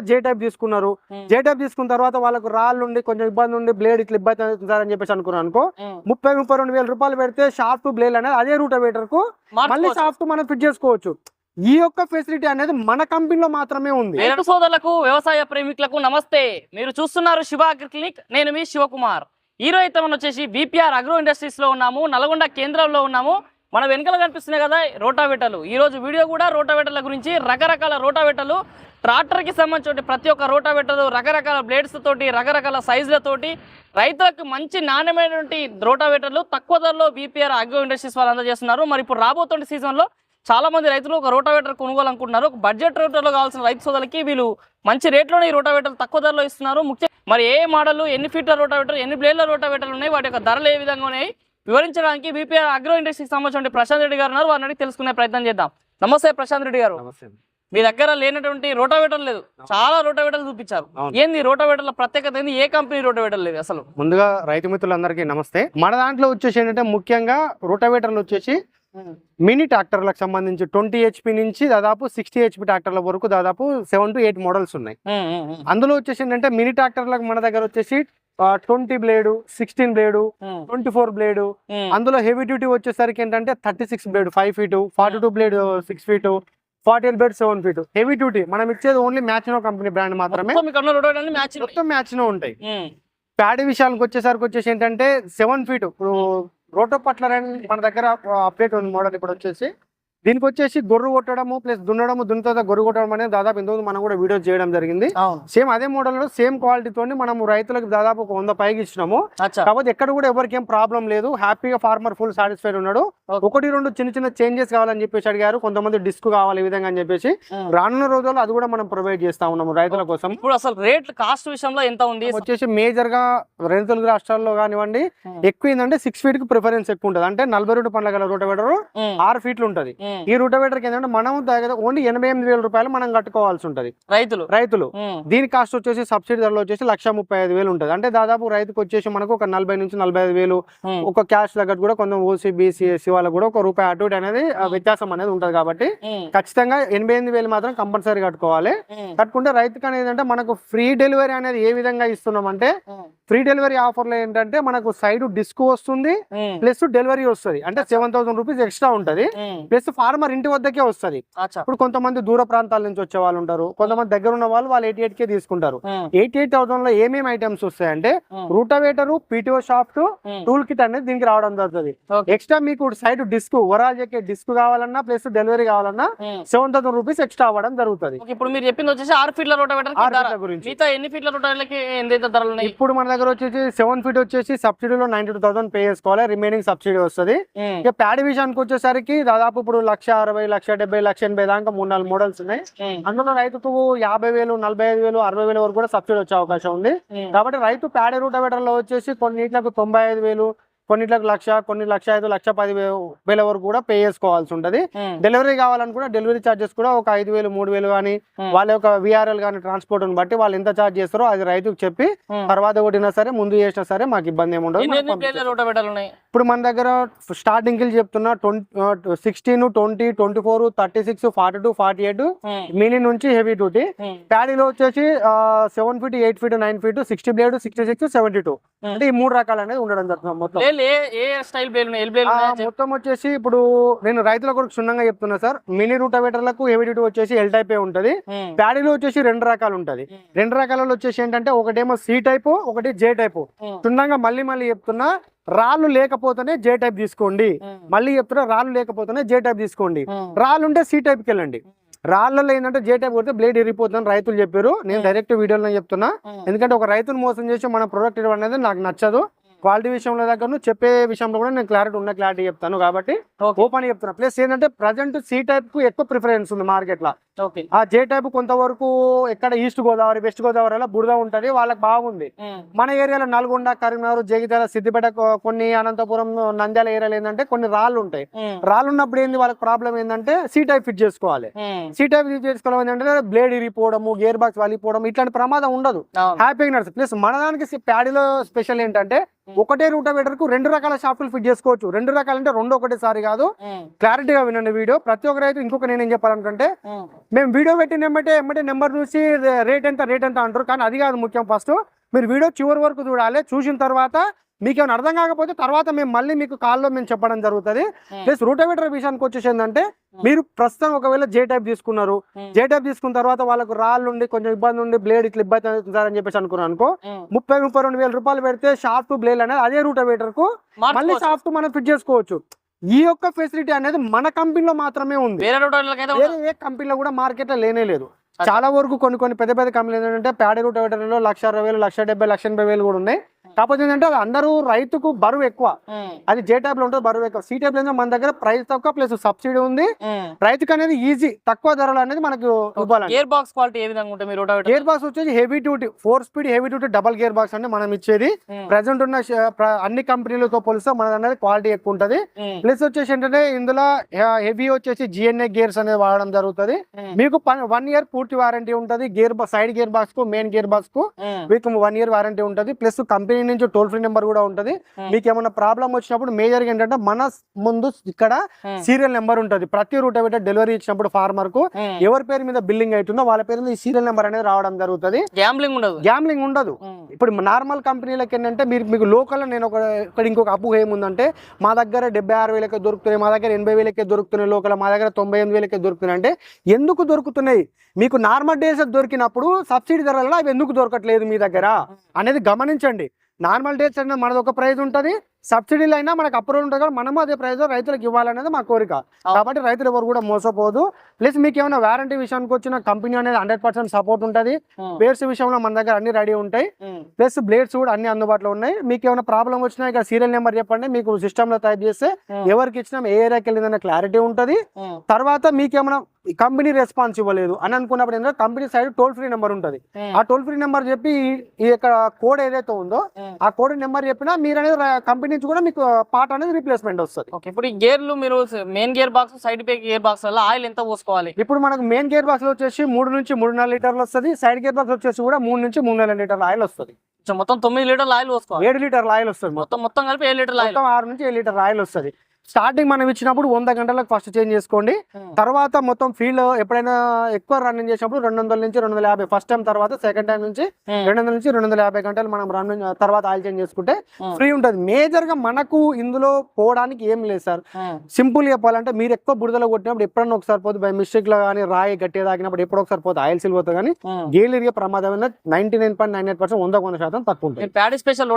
వాళ్ళు జే టైప్ తీసుకున్నారు. జే టైప్ తీసుకున్న తర్వాత వాళ్ళకు రాళ్ళు ఉండి కొంచెం ఇబ్బంది ఉండి బ్లేడ్ ఇట్లా ఇబ్బంది అవుతుంది అని చెప్పేసి అనుకున్నాను అనుకో. ముప్పై ముప్పై రెండు వేల రూపాయలు పెడితే షాఫ్ట్ బ్లేడ్ అనేది అదే రూటవేటర్కు మళ్ళీ. షాఫ్ట్ మనం ఫిట్ చేసుకోవచ్చు. ఈ యొక్క ఫెసిలిటీ అనేది మన కంపెనీలో మాత్రమే ఉంది. రైతు సోదరులకు వ్యవసాయ ప్రేమికులకు నమస్తే. మీరు చూస్తున్నారు శివ క్లినిక్ నేను మీ శివకుమార్. ఈ రోజు అయితే మనం వచ్చేసి బీపీఆర్ అగ్రో ఇండస్ట్రీస్లో ఉన్నాము నల్గొండ కేంద్రంలో ఉన్నాము. మన వెనకాల కనిపిస్తున్నాయి కదా రోటావేటర్లు. ఈ రోజు వీడియో కూడా రోటావేటర్ల గురించి రకరకాల రోటావేటర్లు ట్రాక్టర్కి సంబంధించిన ప్రతి ఒక్క రోటావేటర్ రకరకాల బ్లేడ్స్ తోటి రకరకాల సైజులతోటి రైతులకు మంచి నాణ్యమైనటువంటి రోటావేటర్లు తక్కువ ధరలో బీపీఆర్ అగ్రో ఇండస్ట్రీస్ వాళ్ళు అందజేస్తున్నారు. మరి ఇప్పుడు రాబోతున్న సీజన్లో చాలామంది రైతులు ఒక రోటావేటర్ కొనుగోలు అనుకుంటున్నారు ఒక బడ్జెట్ రోటర్లో కావాల్సిన రైతు సోదరులకి వీళ్ళు మంచి రేట్లోనే ఈ రోటావేటర్లు తక్కువ ధరలో ఇస్తున్నారు. ముఖ్య మరి ఏ మోడల్ ఎన్ని ఫీట్ల రోటావేటర్ ఎన్ని బ్లేడ్ల రోటావేటర్లు ఉన్నాయి వాటి యొక్క ధరలు ఏ విధంగా ఉన్నాయి వివరించడానికి బీపీఆర్ అగ్రో ఇండస్ట్రీకి సంబంధించిన ప్రశాంత్ రెడ్డి గారు ఉన్నారు. వారిని తెలుసుకునే ప్రయత్నం చేద్దాం. నమస్తే ప్రశాంత్ రెడ్డి గారు. మీ దగ్గర లేనటువంటి రోటావేటర్ లేదు. చాలా రోటావేటర్లు చూపించారు. ఏంది రోటావేటర్ల ప్రత్యేకత ఏంది? ఏ కంపెనీ రోటావేటర్ లేదు అసలు? ముందుగా రైతు మిత్రులందరికీ నమస్తే. మన దాంట్లో వచ్చేసి ఏంటంటే ముఖ్యంగా రోటావేటర్లు వచ్చేసి మినీ ట్రాక్టర్లకు సంబంధించి ట్వంటీ హెచ్పి నుంచి దాదాపు సిక్స్టీ హెచ్పి ట్రాక్టర్ల వరకు దాదాపు సెవెన్ టు ఎయిట్ మోడల్స్ ఉన్నాయి. అందులో వచ్చేసి ఏంటంటే మినీ ట్రాక్టర్లకు మన దగ్గర వచ్చేసి twenty blade sixteen blade twenty four blade. అందులో హెవీ డ్యూటీ వచ్చేసరికి ఏంటంటే thirty six blade five feet forty two blade six feet forty eight blade seven feet. Heavy duty. మనం ఇచ్చేది ఓన్లీ మ్యాచ్నో కంపెనీ బ్రాండ్ మాత్రమే. మొత్తం మ్యాచ్నో ఉంటాయి. ప్యాడీ విషయానికి వచ్చేసరికి వచ్చేసి ఏంటంటే సెవెన్ ఫీట్. ఇప్పుడు రోటో పట్లర్ అని మన దగ్గర అప్డేట్ ఉంది మోడల్ ఇప్పుడు వచ్చేసి. దీనికి వచ్చేసి గొర్రు కొట్టడము ప్లస్ దున్నడము దున్న తర్వాత గొర్రు కొట్టడం అనేది దాదాపు ఇంతకుముందు మనం కూడా వీడియో చేయడం జరిగింది. సేమ్ అదే మోడల్లో సేమ్ క్వాలిటీతో మనము రైతులకు దాదాపు ఒక వంద పైకి ఇచ్చినాము. కాకపోతే ఎక్కడ కూడా ఎవరికి ఏం ప్రాబ్లం లేదు. హ్యాపీగా ఫార్మర్ ఫుల్ సాటిస్ఫైడ్ ఉన్నాడు. ఒకటి రెండు చిన్న చిన్న చేంజెస్ కావాలని చెప్పేసి అడిగారు. కొంతమంది డిస్క్ కావాలి ఈ విధంగా అని చెప్పేసి. రానున్న రోజుల్లో అది కూడా మనం ప్రొవైడ్ చేస్తా ఉన్నాము రైతుల కోసం. ఇప్పుడు అసలు రేట్ కాస్ట్ విషయంలో ఎంత ఉంది? వచ్చేసి మేజర్గా రెండు తెలుగు రాష్ట్రాల్లో కానివ్వండి. ఎక్కువ ఏంటంటే సిక్స్ ఫీట్కి ప్రిఫరెన్స్ ఎక్కువ ఉంటుంది. అంటే నలభై రెండు పండ్ల గల రూటవేటర్ ఆరు ఫీట్లు ఉంటుంది. ఈ రూటవేటర్ ఏంటంటే మనం దగ్గర ఓన్లీ ఎనభై ఎనిమిది వేల రూపాయలు మనం కట్టుకోవాల్సి ఉంటుంది. రైతులు. రైతులు. దీని కాస్ట్ వచ్చేసి సబ్సిడీ ధరలో వచ్చేసి లక్ష ముప్పై ఐదు వేలు ఉంటుంది. అంటే దాదాపు రైతుకు వచ్చేసి మనకు ఒక నలభై నుంచి నలభై ఐదు వేలు ఒక క్యాష్ తగ్గట్టు కూడా కొంచెం ఓసీ బీసీ ఎస్సీ వాళ్ళకు కూడా ఒక రూపాయి అటు అనేది వ్యత్యాసం అనేది ఉంటుంది కాబట్టి ఖచ్చితంగా ఎనభై ఎనిమిది వేలు మాత్రం కంపల్సరీ కట్టుకోవాలి. కట్టుకుంటే రైతుకి అనేది ఏంటంటే మనకు ఫ్రీ డెలివరీ అనేది ఏ విధంగా ఇస్తున్నాం అంటే ఫ్రీ డెలివరీ ఆఫర్లో ఏంటంటే మనకు సైడ్ డిస్క్ వస్తుంది ప్లస్ డెలివరీ వస్తుంది. అంటే సెవెన్ థౌసండ్ రూపీస్ ఎక్స్ట్రా ఉంటుంది. ప్లస్ ఫార్మర్ ఇంటి వద్దకే వస్తుంది. ఇప్పుడు కొంతమంది దూర ప్రాంతాల నుంచి వచ్చే వాళ్ళు ఉంటారు. కొంతమంది దగ్గర ఉన్న వాళ్ళు వాళ్ళు ఎయిటీ ఎయిట్ కే తీసుకుంటారు. ఎయిటీ ఎయిట్ థౌసండ్లో ఏమేమి ఐటమ్స్ వస్తాయంటే rotavator PTO shaft. Tool kit అనేది దీనికి రావడం జరుగుతుంది. ఎక్స్ట్రా మీకు సైడ్ డిస్క్ ఓవరాల్ చెక్కే డిస్క్ కావాలన్నా ప్లస్ డెలివరీ కావాలన్నా. సెవెన్ థౌసండ్ రూపీస్ ఎక్స్ట్రా అవ్వడం జరుగుతుంది. ఇప్పుడు మీరు చెప్పింది వచ్చేసి ఆరు ఫీట్ల రోటావేటర్ గురించి. ఎన్ని ఫీట్ల రోటావేటర్లకి ఎంత ధరలు ఉన్నాయి? ఇప్పుడు మన దగ్గర వచ్చేసి సెవెన్ ఫీట్ వచ్చేసి సబ్సిడీలో నైన్టీ టూ థౌసండ్ పే చేసుకోవాలి. రిమైనింగ్ సబ్సిడీ వస్తుంది. ఇక ప్యాడీ విషయానికి వచ్చేసరికి దాదాపు ఇప్పుడు లక్ష అరవై లక్ష డెబ్బై లక్ష ఎనభై దాకా మూడు నాలుగు మోడల్స్ ఉన్నాయి. అందులో రైతుకు యాభై వేలు నలభై ఐదు వేలు అరవై వేల వరకు కూడా సబ్సిడీ వచ్చే అవకాశం ఉంది. కాబట్టి రైతు ప్యాడీ లో వచ్చేసి కొన్నిట్లకు తొంభై ఐదు వేలు కొన్నిట్లకు లక్ష కొన్ని లక్ష ఐదు లక్ష పది వేల వరకు కూడా పే చేసుకోవాల్సి ఉంటది. డెలివరీ కావాలనుకున్నా డెలివరీ చార్జెస్ కూడా ఒక ఐదు వేలు మూడు వేలు కానీ వాళ్ళ యొక్క విఆర్ఎల్ కానీ ట్రాన్స్పోర్ట్ బట్టి వాళ్ళు ఎంత చార్జ్ చేస్తారో అది రైతుకు చెప్పి. తర్వాత కొట్టినా సరే ముందు చేసినా సరే మాకు ఇబ్బంది ఏమి ఉండదు ఇప్పుడు మన దగ్గర స్టార్టింగ్ చెప్తున్నా twenty sixteen twenty twenty four thirty six forty two forty eight mini నుంచి హెవీ డ్యూటీ ప్యాడీలో వచ్చేసి seven feet eight feet nine feet sixty blade sixty six seventy two. అంటే ఈ మూడు రకాలు అనేది ఉండడం జరుగుతుంది మొత్తం. ప్లేట్లు ఏ ఏ స్టైల్ ఉన్నాయి ఎల్ మొత్తం వచ్చేసి ఇప్పుడు నేను రైతుల కొరకు క్షుణ్ణంగా చెప్తున్నా సార్. మినీ రూటవేటర్లకు హెవీ డ్యూటీ వచ్చేసి ఎల్ టైప్ ఉంటది. ప్యాడీలో వచ్చేసి రెండు రకాలు ఉంటది. రెండు రకాలలో వచ్చేసి ఏంటంటే ఒకటేమో సి టైప్ ఒకటి జే టైప్ క్షుణ్ణంగా మళ్ళీ మళ్ళీ చెప్తున్నా రాళ్ళు లేకపోతేనే జే టైప్ తీసుకోండి. మళ్ళీ చెప్తున్నా రాళ్ళు లేకపోతేనే జే టైప్ తీసుకోండి. రాళ్ళు ఉంటే సి టైప్కి వెళ్ళండి. రాళ్ళలో ఏంటంటే జే టైప్ కొడితే బ్లేడ్ ఇరిగిపోతుందని రైతులు చెప్పారు. నేను డైరెక్ట్ వీడియోలో చెప్తున్నా. ఎందుకంటే ఒక రైతును మోసం చేసి మన ప్రొడక్ట్ ఇవ్వడం అనేది నాకు నచ్చదు. క్వాలిటీ విషయంలో దగ్గర చెప్పే విషయంలో కూడా నేను క్లారిటీ ఉన్న క్లారిటీ చెప్తాను. కాబట్టి ఓపెన్ చెప్తున్నా. ప్లస్ ఏంటంటే ప్రజెంట్ సి టైప్కు ఎక్కువ ప్రిఫరెన్స్ ఉంది మార్కెట్లో ఓకే ఆ జే టైప్ కొంతవరకు ఎక్కడ ఈస్ట్ గోదావరి వెస్ట్ గోదావరి అలా బురద ఉంటది వాళ్ళకి బాగుంది. మన ఏరియాలో నల్గొండ కరీంనగర్ జగిత్యాల సిద్దిపేట కొన్ని అనంతపురం నంద్యాల ఏరియాలో ఏంటంటే కొన్ని రాళ్ళు ఉంటాయి. రాళ్ళు ఉన్నప్పుడు ఏంది వాళ్ళకి ప్రాబ్లం ఏంటంటే సి టైప్ ఫిట్ చేసుకోవాలి. సి టైప్ ఫిట్ చేసుకోవడం ఏంటంటే బ్లేడ్ ఇరిగిపోవడము గేర్ బాక్స్ వలిపోవడం ఇట్లాంటి ప్రమాదం ఉండదు. హ్యాపీగా నడుస్తుంది ప్లస్ మన దానికి ప్యాడీలో స్పెషల్ ఏంటంటే ఒకటే రూటవేటర్కు రెండు రకాల షాఫ్ట్లు ఫిట్ చేసుకోవచ్చు. రెండు రకాలంటే రెండు ఒకటేసారి కాదు. క్లారిటీగా వినండి వీడియో. ప్రతి ఒక్క రైతు ఇంకొక నేను చెప్పాలనుకుంటే మేము వీడియో పెట్టిన ఎమ్మటే ఎమ్మటే నెంబర్ చూసి రేట్ ఎంత రేట్ ఎంత అంటారు. కానీ అది కాదు ముఖ్యం ఫస్ట్. మీరు వీడియో చివరి వరకు చూడాలి. చూసిన తర్వాత మీకు ఏమైనా అర్థం కాకపోతే తర్వాత మేము మళ్ళీ మీకు కాల్లో మేము చెప్పడం జరుగుతుంది. ప్లస్ రూటోవేటర్ విషయానికి వచ్చేసి ఏంటంటే మీరు ప్రస్తుతం ఒకవేళ జే టైప్ తీసుకున్నారు. జే టైప్ తీసుకున్న తర్వాత వాళ్ళకు రాళ్ళు ఉండి కొంచెం ఇబ్బంది ఉండి బ్లేడ్ ఇట్లా ఇబ్బంది అవుతుందని చెప్పేసి అనుకున్నాను అనుకో ముప్పై ముప్పై రెండు వేల రూపాయలు పెడితే షాఫ్ట్ బ్లేడ్ అనేది అదే రూటోవేటర్కు మళ్ళీ షాఫ్ట్ మనం ఫిట్ చేసుకోవచ్చు. ఈ యొక్క ఫెసిలిటీ అనేది మన కంపెనీలో మాత్రమే ఉంది. వేరే ఏ కంపెనీలో కూడా మార్కెట్లో లేనే లేదు. చాలా వరకు కొన్ని కొన్ని పెద్ద పెద్ద కంపెనీలు ఏంటంటే ప్యాడీ రూటోవేటర్లో లక్ష అరవై వేలు లక్ష డెబ్బై లక్ష ఎనభై వేలు కూడా ఉన్నాయి. కాకపోతే ఏంటంటే అది అందరూ రైతుకు బరువు ఎక్కువ. అది జే టైప్లో ఉంటుంది బరువు ఎక్కువ. సి టైప్లో మన దగ్గర ప్రైస్ తక్కువ ప్లస్ సబ్సిడీ ఉంది. రైతుకు అనేది ఈజీ తక్కువ ధరలు అనేది మనకు గేర్ బాక్స్ క్వాలిటీ ఏ విధంగా ఉంటుంది గేర్ బాక్స్ వచ్చేసి heavy duty four speed heavy duty double gear box అంటే మనం ఇచ్చేది. ప్రెసెంట్ ఉన్న అన్ని కంపెనీలతో పోలిస్తే మన అనేది క్వాలిటీ ఎక్కువ ఉంటది. ప్లస్ వచ్చేసి ఏంటంటే ఇందులో హెవీ వచ్చేసి జిఎన్ఏ గేర్స్ అనేది వాడడం జరుగుతుంది. మీకు వన్ ఇయర్ పూర్తి వారంటీ ఉంటది. గేర్ సైడ్ గేర్ బాక్స్కు మెయిన్ గేర్ బాక్స్కు మీకు వన్ ఇయర్ వారంటీ ఉంటది. ప్లస్ కంపెనీ నుంచి టోల్ ఫ్రీ నెంబర్ కూడా ఉంటది. మీకు ఏమైనా ప్రాబ్లం వచ్చినప్పుడు మేజర్గా ఏంటంటే మన ముందు ఇక్కడ సీరియల్ నెంబర్ ఉంటది. ప్రతి రూట్ డెలివరీ ఇచ్చినప్పుడు ఫార్మర్కు ఎవరి పేరు మీద బిల్లింగ్ అవుతుందో వాళ్ళ పేరు మీద ఈ సీరియల్ నెంబర్ అనేది రావడం జరుగుతుంది. గ్యాంబ్లింగ్ ఉండదు. గ్యామ్లింగ్ ఉండదు. ఇప్పుడు నార్మల్ కంపెనీలకి ఏంటంటే మీరు మీకు లోకల్ నేను ఒక ఇక్కడ ఇంకొక అప్పు ఏముందంటే మా దగ్గర డెబ్బై ఆరు వేలకే దొరుకుతున్నాయి మా దగ్గర ఎనభై వేలకే దొరుకుతున్నాయి లోకల్ మా దగ్గర తొంభై ఎనిమిది వేలకే దొరుకుతున్నాయి అంటే ఎందుకు దొరుకుతున్నాయి? మీకు నార్మల్ డేస్ దొరికినప్పుడు సబ్సిడీ ధరలలో అవి ఎందుకు దొరకట్లేదు మీ దగ్గర? అనేది గమనించండి. నార్మల్ డేస్ అనేది మనది ఒక ప్రైస్ ఉంటుంది. సబ్సిడీలు అయినా మనకు అప్రూవల్ ఉంటుంది కాబట్టి మనము అదే ప్రైస్ రైతులకు ఇవ్వాలనేది మా కోరిక. కాబట్టి రైతులు ఎవరు కూడా మోసపోదు. ప్లస్ మీకు ఏమైనా వారంటీ విషయానికి వచ్చిన కంపెనీ అనేది హండ్రెడ్ పర్సెంట్ సపోర్ట్ ఉంటుంది. పేర్స్ విషయంలో మన దగ్గర అన్ని రెడీ ఉంటాయి. ప్లస్ బ్లేడ్స్ కూడా అన్ని అందుబాటులో ఉన్నాయి. మీకు ఏమైనా ప్రాబ్లం వచ్చినా ఇక్కడ సీరియల్ నెంబర్ చెప్పండి. మీకు సిస్టమ్లో టైప్ చేస్తే ఎవరికి ఇచ్చినా ఏ ఏరియాకి వెళ్ళిందనే క్లారిటీ ఉంటుంది. తర్వాత మీకు ఏమైనా కంపెనీ రెస్పాన్స్ ఇవ్వలేదు. అని అనుకున్నప్పుడు ఏంటంటే company side toll free number ఉంటుంది. ఆ టోల్ ఫ్రీ నెంబర్ చెప్పి ఈ- యొక్క కోడ్ ఏదైతే ఉందో ఆ కోడ్ నెంబర్ చెప్పినా మీరు అనేది కంపెనీ నుంచి కూడా మీకు పార్ట్ అనేది రీప్లేస్మెంట్ వస్తుంది. ఇప్పుడు ఈ గేర్లు మీరు మెయిన్ గేర్ బాక్స్ సైడ్ పే గేర్ బాక్స్ వల్ల ఆయిల్ ఎంత పోసుకోవాలి? ఇప్పుడు మనకు మెయిన్ గేర్ బాక్స్ వచ్చేసి మూడు నుంచి మూడున్నర లీటర్లు వస్తుంది. సైడ్ గేర్ బాక్స్ వచ్చేసి కూడా మూడు నుంచి మూడున్నర లీటర్ల ఆయిల్ వస్తుంది. సో మొత్తం తొమ్మిది లీటర్ల ఆయిల్ పోసుకోవాలి. ఏడు లీటర్ల ఆయిల్ వస్తుంది. మొత్తం మొత్తం కలిపి ఏడు లీటర్ల ఆయిల్. మొత్తం ఆరు నుంచి ఏడు లీటర్ ఆయిల్ వస్తుంది. స్టార్టింగ్ మనం ఇచ్చినప్పుడు వంద గంటలకు ఫస్ట్ చేంజ్ చేసుకోండి. తర్వాత మొత్తం ఫీల్డ్ ఎప్పుడైనా ఎక్కువ రన్నింగ్ చేసినప్పుడు రెండు వందల నుంచి రెండు వందల యాభై ఫస్ట్ టైం తర్వాత సెకండ్ టైం నుంచి రెండు వందల నుంచి రెండు వందల యాభై గంటలు మనం రన్నింగ్ తర్వాత ఆయిల్ చేంజ్ చేసుకుంటే ఫ్రీ ఉంటుంది. మేజర్గా మనకు ఇందులో పోవడానికి ఏం లేదు సార్. సింపుల్ చెప్పాలంటే మీరు ఎక్కువ బురదలో కొట్టినప్పుడు ఎప్పుడన్నా ఒకసారి పోతే బై మిస్టేక్లో కానీ రాయి గట్టిగా తాగినప్పుడు ఎప్పుడో ఒకసారి పోతే ఆయిల్ సిల్పోతుంది కానీ గేల్ ఇరిగే ప్రమాదమైన ninety nine point nine eight percent వంద వంద శాతం తక్కువ ఉంటుంది. ప్యాడీ స్పెషల్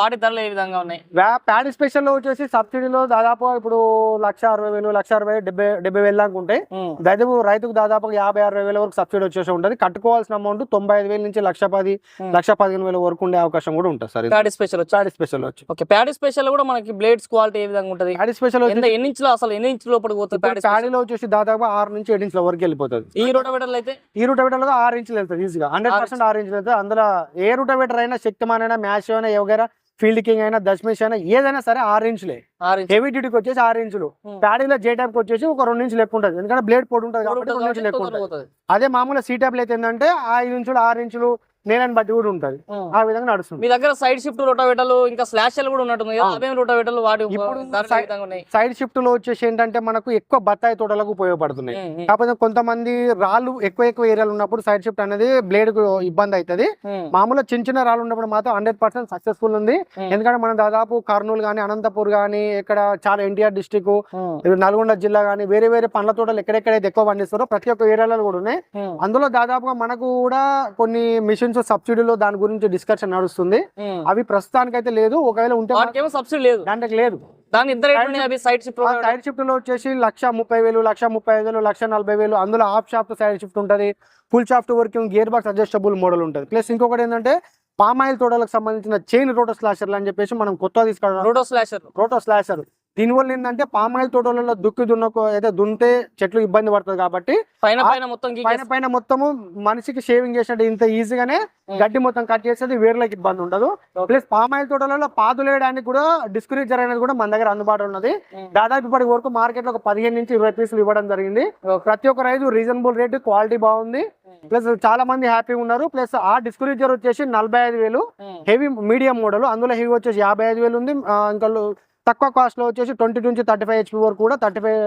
వాటి ధరలు ఏ విధంగా ఉన్నాయి? ప్యాడ్ స్పెషల్లో వచ్చేసి సబ్సిడీలో దాదాపు ఇప్పుడు లక్ష అరవై వేలు లక్ష అరవై డెబ్బై డెబ్బై వేలు దాకా ఉంటాయి. దాదాపు రైతుకు దాదాపు యాభై అరవై వేల వరకు సబ్సిడీ వచ్చేసి ఉంటుంది. కట్టుకోవాల్సిన అమౌంట్ తొంభై ఐదు వేల నుంచి లక్ష పది. లక్ష పదిహేను వేల వరకు ఉండే అవకాశం కూడా ఉంటుంది సార్. ప్యాడీ స్పెషల్ వచ్చి? ప్యాడ్ స్పెషల్ వచ్చి. ఓకే ప్యాడీ స్పెషల్ కూడా మనకి బ్లేడ్స్ క్వాలిటీ ఏ విధంగా ఉంటది? ప్యాడ్ స్పెషల్ ఎన్ని ఇంచులు అసలు ఎన్ని ఇంచుల లోపలికి పోతుంది ప్యాడీ ప్యాడీలో వచ్చేసి దాదాపు ఆరు నుంచి ఏడు ఇంచుల వరకు వెళ్ళిపోతుంది. ఈ రోటావేటర్లు అయితే? ఈ రూటవేటర్లో ఆరు ఇంచులు వెళ్తుంది ఈజీగా హండ్రెడ్ పర్సెంట్ ఆరు ఇంచులు వెళ్తుంది అందులో ఏ రూటవేటర్ అయినా శక్తిమాన్ అయినా మ్యాచ్ అయినా ఎవరైనా ఫీల్డ్ కింగ్ అయినా దశమేష్ అయినా ఏదైనా సరే ఆరు ఇంచులే. హెవీ డ్యూటీకి వచ్చేసి ఆరు ఇంచులు Hmm. ప్యాడీలో జే టైప్ వచ్చేసి ఒక రెండు ఇంచులు ఎక్కువ ఉంటుంది ఎందుకంటే బ్లేడ్ పొడి ఉంటుంది కాబట్టి రెండు ఇంచులు ఎక్కువ ఉంటుంది. అదే మామూలుగా సీ టైప్ అయితే ఏంటంటే ఐదు ఇంచులు ఆరు ఇంచులు నేలని బట్టి కూడా ఉంటుంది. ఆ. విధంగా నడుస్తుంది. మీ దగ్గర సైడ్ షిఫ్ట్ రోటావేటర్లు ఇంకా స్లాషర్లు కూడా ఉన్నట్టుంది. అవేం రోటావేటర్లు వాటి ఇప్పుడు సైడ్ షిఫ్ట్లో వచ్చేసి ఏంటంటే మనకు ఎక్కువ బత్తాయి తోటలకు ఉపయోగపడుతున్నాయి. కాకపోతే కొంతమంది రాళ్ళు ఎక్కువ ఎక్కువ ఏరియాలు ఉన్నప్పుడు సైడ్ షిఫ్ట్ అనేది బ్లేడ్కు ఇబ్బంది అవుతుంది మామూలుగా చిన్న చిన్న రాళ్ళు ఉన్నప్పుడు మాత్రం హండ్రెడ్ పర్సెంట్ సక్సెస్ఫుల్ ఉంది. ఎందుకంటే మనం దాదాపు కర్నూలు కానీ అనంతపూర్ కానీ ఇక్కడ చాలా ఎన్టీఆర్ డిస్టిక్ నల్గొండ జిల్లా కానీ వేరే వేరే పండ్ల తోటలు ఎక్కడెక్కడైతే ఎక్కువ పండిస్తారో ప్రతి ఒక్క ఏరియాలో కూడా ఉన్నాయి. అందులో దాదాపుగా మనకు కూడా కొన్ని మిషన్స్ సబ్సిడీలో దాని గురించి డిస్కషన్ నడుస్తుంది. అవి ప్రస్తుతానికైతే లేదు. ఒకవేళ ఉంటే సబ్సిడీ లేదు. దాంట్లోకి లేదు. దాని ఇద్దరు సైడ్ షిఫ్ట్ సైడ్ షిఫ్ట్లో వచ్చేసి లక్ష ముప్పై వేలు లక్ష ముప్పై ఐదు వేలు లక్ష నలభై వేలు అందులో హాఫ్ షాఫ్ట్ సైడ్ షిఫ్ట్ ఉంటుంది. Full shaft working gear box adjustable model ఉంటుంది. ప్లస్ ఇంకొకటి ఏంటంటే పామాయిల్ తోటలకు సంబంధించిన చైన్ రోటో స్లాషర్లు అని చెప్పేసి మనం కొత్త తీసుకురావడం రోటో స్లాషర్ రోటో స్లాషర్ దీనివల్ల ఏంటంటే పామాయిల్ తోటలలో దుక్కి దున్నకు అయితే దున్నితే చెట్లు ఇబ్బంది పడుతుంది కాబట్టి పైన పైన మొత్తం పైన పైన మొత్తము మనిషికి షేవింగ్ చేసినట్టు ఇంత ఈజీగానే గడ్డి మొత్తం కట్ చేసేది వేర్లకి ఇబ్బంది ఉండదు. ప్లస్ పామాయిల్ తోటలలో పాదులేయడానికి కూడా డిస్కరేజర్ అనేది కూడా మన దగ్గర అందుబాటులో ఉన్నది. దాదాపు ఇప్పటి వరకు మార్కెట్లో ఒక పదిహేను నుంచి ఇరవై పీసులు ఇవ్వడం జరిగింది. ప్రతి ఒక్క రైతు రీజనబుల్ రేట్ క్వాలిటీ బాగుంది. ప్లస్ చాలా మంది హ్యాపీగా ఉన్నారు. ప్లస్ ఆ డిస్కరేజర్ వచ్చేసి నలభై ఐదు వేలు హెవీ మీడియం మోడల్. అందులో హెవీ వచ్చేసి యాభై ఐదు వేలు ఉంది. ఇంకా తక్కువ కాస్ట్లో వచ్చేసి ట్వంటీ నుంచి థర్టీ ఫైవ్ హెచ్పి వరకు కూడా థర్టీ ఫైవ్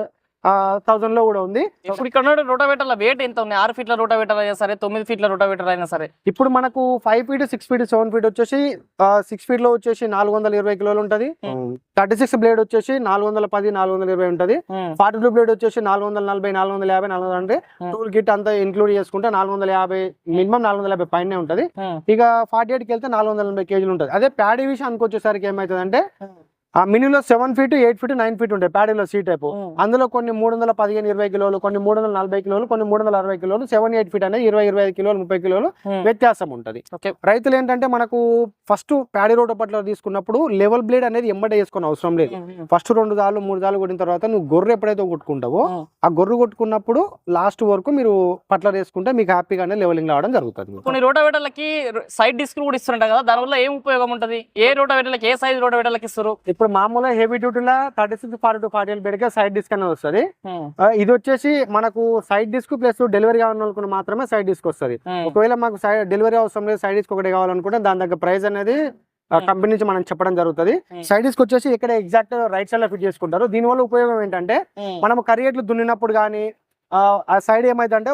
థౌసండ్లో కూడా ఉంది. ఇప్పుడు ఇక్కడ రోటావేటర్ల వెయిట్ ఎంత ఉంది ఆరు ఫీట్ల రోటావేటర్ అయినా సరే తొమ్మిది ఫీట్ల రోటావేటర్ అయినా సరే. ఇప్పుడు మనకు five feet six feet seven feet వచ్చేసి సిక్స్ ఫీట్లో వచ్చేసి నాలుగు వందల ఇరవై కిలోలు ఉంటది. థర్టీ సిక్స్ బ్లేడ్ వచ్చేసి నాలుగు వందల పది నాలుగు వందల ఇరవై ఉంటది. ఫార్టీ టూ బ్లేడ్ వచ్చేసి నాలుగు వందల నలభై నాలుగు వందల యాభై నాలుగు వందల అంటే టూల్ కిట్ అంతా ఇంక్లూడ్ చేసుకుంటే నాలుగు వందల యాభై మినిమం నాలుగు వందల యాభై పైనే ఉంటది. ఇక ఫార్టీ ఎయిట్కి వెళ్తే నాలుగు వందల ఎనభై కేజీలు ఉంటుంది. అదే ప్యాడీ విషయానికి వచ్చేసరికి ఏమవుతుందంటే ఆ మినీలో seven feet eight feet nine feet ఉంటాయి ప్యాడీలో సీ టైప్. అందులో కొన్ని మూడు వందల పదిహేను ఇరవై కిలోలు కొన్ని మూడు వందల నలభై కిలోలు కొన్ని మూడు వందల అరవై కిలోలు సెవెన్ ఎయిట్ ఫీట్ అనేది ఇరవై ఇరవై ఐదు కిలోలు ముప్పై కిలోలు వ్యత్యాసం ఉంటుంది. రైతులు ఏంటంటే మనకు ఫస్ట్ ప్యాడీ రోడ్డు పట్ల తీసుకున్నప్పుడు లెవెల్ బ్లేడ్ అనేది ఎంబడే వేసుకొని అవసరం లేదు. ఫస్ట్ రెండు దాళ్ళు మూడు దాళ్ళు కొట్టిన తర్వాత నువ్వు గొర్రె ఎప్పుడైతే కొట్టుకుంటావో ఆ గొర్రె కొట్టుకున్నప్పుడు లాస్ట్ వరకు మీరు పట్ల వేసుకుంటే మీకు హ్యాపీగానే లెవెలింగ్ రావడం జరుగుతుంది. కొన్ని రోటావేటర్లకి సైడ్ డిస్క్ కూడా ఇస్తుంటారు కదా దానివల్ల ఏం ఉపయోగం ఉంటది? ఏ రోటావేటర్లకి ఏ సైజ్ రోటావేటర్లకి ఇస్తారు? ఇప్పుడు మామూలుగా హెవీ డ్యూటీలో thirty six forty two forty eight బెడ్గా side disc అనేది వస్తుంది. ఇది వచ్చేసి మనకు సైడ్ డిస్క్ ప్లస్ డెలివరీ కావాలనుకున్న మాత్రమే సైడ్ డిస్క్ వస్తుంది. ఒకవేళ మాకు సైడ్ డెలివరీ అవసరం లేదు సైడ్ డిస్క్ ఒకటి కావాలనుకుంటే దాని దగ్గర ప్రైస్ అనేది. కంపెనీ నుంచి మనం చెప్పడం జరుగుతుంది. సైడ్ డిస్క్ వచ్చేసి ఇక్కడ ఎగ్జాక్ట్ రైట్ సైడ్లో ఫిట్ చేసుకుంటారు. దీనివల్ల ఉపయోగం ఏంటంటే మనం కరియట్లు దున్నినప్పుడు కానీ ఆ సైడ్ ఏమైందంటే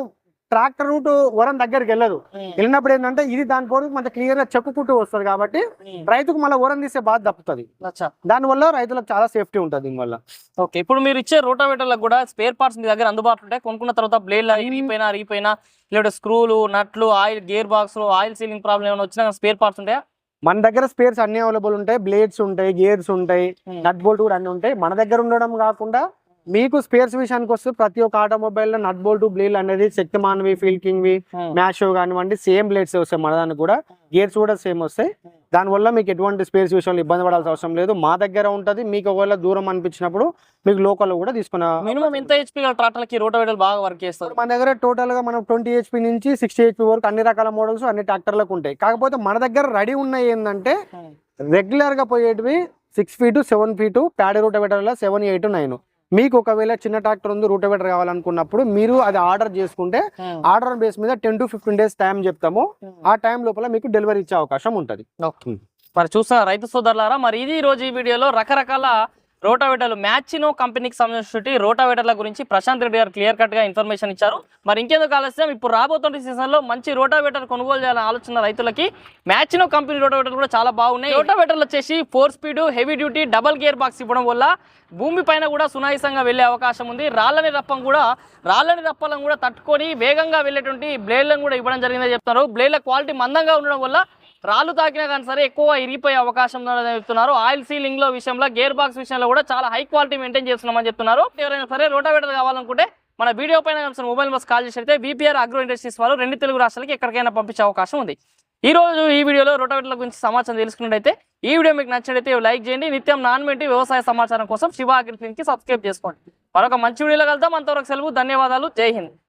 ట్రాక్టర్ రూట్ వరం దగ్గరికి వెళ్ళదు. వెళ్ళినప్పుడు ఏంటంటే ఇది దాని పోరు మనకి క్లియర్గా చెప్పుకుంటూ వస్తుంది కాబట్టి రైతుకు మళ్ళీ వరం తీసే బాధ తప్పుతుంది. అచ్చా. దానివల్ల రైతులకు చాలా సేఫ్టీ ఉంటుంది దీనివల్ల. ఓకే ఇప్పుడు మీరు ఇచ్చే రోటావేటర్లకు కూడా స్పేర్ పార్ట్స్ మీ దగ్గర అందుబాటులో ఉంటాయి. కొనుక్కున్న తర్వాత బ్లేడ్ ఇరిగిపోయినా అరిగిపోయినా లేదంటే స్క్రూలు నట్లు oil gear box oil sealing problem ఏమైనా వచ్చినా స్పేర్ పార్ట్స్ ఉంటాయా? మన దగ్గర స్పేర్స్ అన్ని అవైలబుల్ ఉంటాయి. బ్లేడ్స్ ఉంటాయి గేర్స్ ఉంటాయి నట్ బోల్ట్ కూడా అన్ని ఉంటాయి. మన దగ్గర ఉండడం కాకుండా మీకు స్పేర్స్ విషయానికి వస్తే ప్రతి ఒక్క ఆటోమొబైల్లో నట్ బోల్ట్ బ్లేడ్ అనేది శక్తిమాన్వి ఫీల్కింగ్వి మ్యాష్ కానివ్వండి సేమ్ బ్లేడ్స్ వస్తాయి మన దానికి కూడా. గేర్స్ కూడా సేమ్ వస్తాయి. దానివల్ల మీకు ఎటువంటి స్పేర్స్ విషయంలో ఇబ్బంది పడాల్సిన అవసరం లేదు. మా దగ్గర ఉంటుంది. మీకు ఒకవేళ దూరం అనిపించినప్పుడు మీకు లోకల్లో కూడా తీసుకున్న మినిమం ఎంత హెచ్పి రోటావేటర్ బాగా వర్క్ చేస్తారు మన దగ్గర టోటల్గా మనం ట్వంటీ హెచ్పి నుంచి సిక్స్టీ హెచ్పి వరకు అన్ని రకాల మోడల్స్ అన్ని ట్రాక్టర్లకు ఉంటాయి. కాకపోతే మన దగ్గర రెడీ ఉన్నాయి ఏంటంటే రెగ్యులర్గా పోయేటివి six feet seven feet paddy రూటవేటర్లో seven eight nine మీకు ఒకవేళ చిన్న ట్రాక్టర్ ఉంది రూటవేటర్ కావాలనుకున్నప్పుడు మీరు అది ఆర్డర్ చేసుకుంటే ఆర్డర్ బేస్ మీద ten to fifteen days time చెప్తాము. ఆ. టైం లోపల మీకు డెలివరీ ఇచ్చే అవకాశం ఉంటుంది. మరి చూస్తున్న రైతు సోదరులారా మరి ఇది ఈ రోజు ఈ వీడియోలో రకరకాల రోటావేటర్లు మ్యాచినో కంపెనీకి సంబంధించిన రోటావేటర్ల గురించి ప్రశాంత్ రెడ్డి గారు క్లియర్ కట్గా ఇన్ఫర్మేషన్ ఇచ్చారు. మరి ఇంకెందుకు ఆలస్యం? ఇప్పుడు రాబోతున్న సీజన్లో మంచి రోటావేటర్ కొనుగోలు చేయాలని ఆలోచన రైతులకి మ్యాచినో కంపెనీ రోటావేటర్ కూడా చాలా బాగున్నాయి. రోటావేటర్లు వచ్చేసి four speed heavy duty double gear box ఇవ్వడం వల్ల భూమి పైన కూడా సునాయాసంగా వెళ్ళే అవకాశం ఉంది. రాళ్ళని రప్పం కూడా రాళ్ళని రప్పలను కూడా తట్టుకొని వేగంగా వెళ్ళేటువంటి బ్లేడ్లను కూడా ఇవ్వడం జరిగిందని చెప్తున్నారు. బ్లేడ్ల క్వాలిటీ మందంగా ఉండడం వల్ల రాళ్ళు తాకినా కానీ సరే ఎక్కువ ఇరిగిపోయే అవకాశం ఉన్నదని చెప్తున్నారు. ఆయిల్ సీలింగ్లో విషయంలో గేర్ బాక్స్ విషయంలో కూడా చాలా హై క్వాలిటీ మెయింటైన్ చేస్తున్నామని చెప్తున్నారు. ఎవరైనా సరే రోటావేటర్ కావాలనుకుంటే మన వీడియో పైన మొబైల్ బస్ కాల్ చేసి అయితే బీపీఆర్ అగ్రో ఇండస్ట్రీస్ వాళ్ళు రెండు తెలుగు రాష్ట్రాలకి ఎక్కడికైనా పంపించే అవకాశం ఉంది. ఈ రోజు ఈ వీడియోలో రోటావేటర్ల గురించి సమాచారం తెలుసుకున్నట్టయితే ఈ వీడియో మీకు నచ్చినట్టయితే లైక్ చేయండి. నిత్యం నాన్ మెంటి వ్యవసాయ సమాచారం కోసం శివ అగ్రిఫిన్కి సబ్స్క్రైబ్ చేసుకోండి. మరొక మంచి వీడియోలో కలుద్దాం. అంతవరకు సెలవు ధన్యవాదాలు. జై హింద్.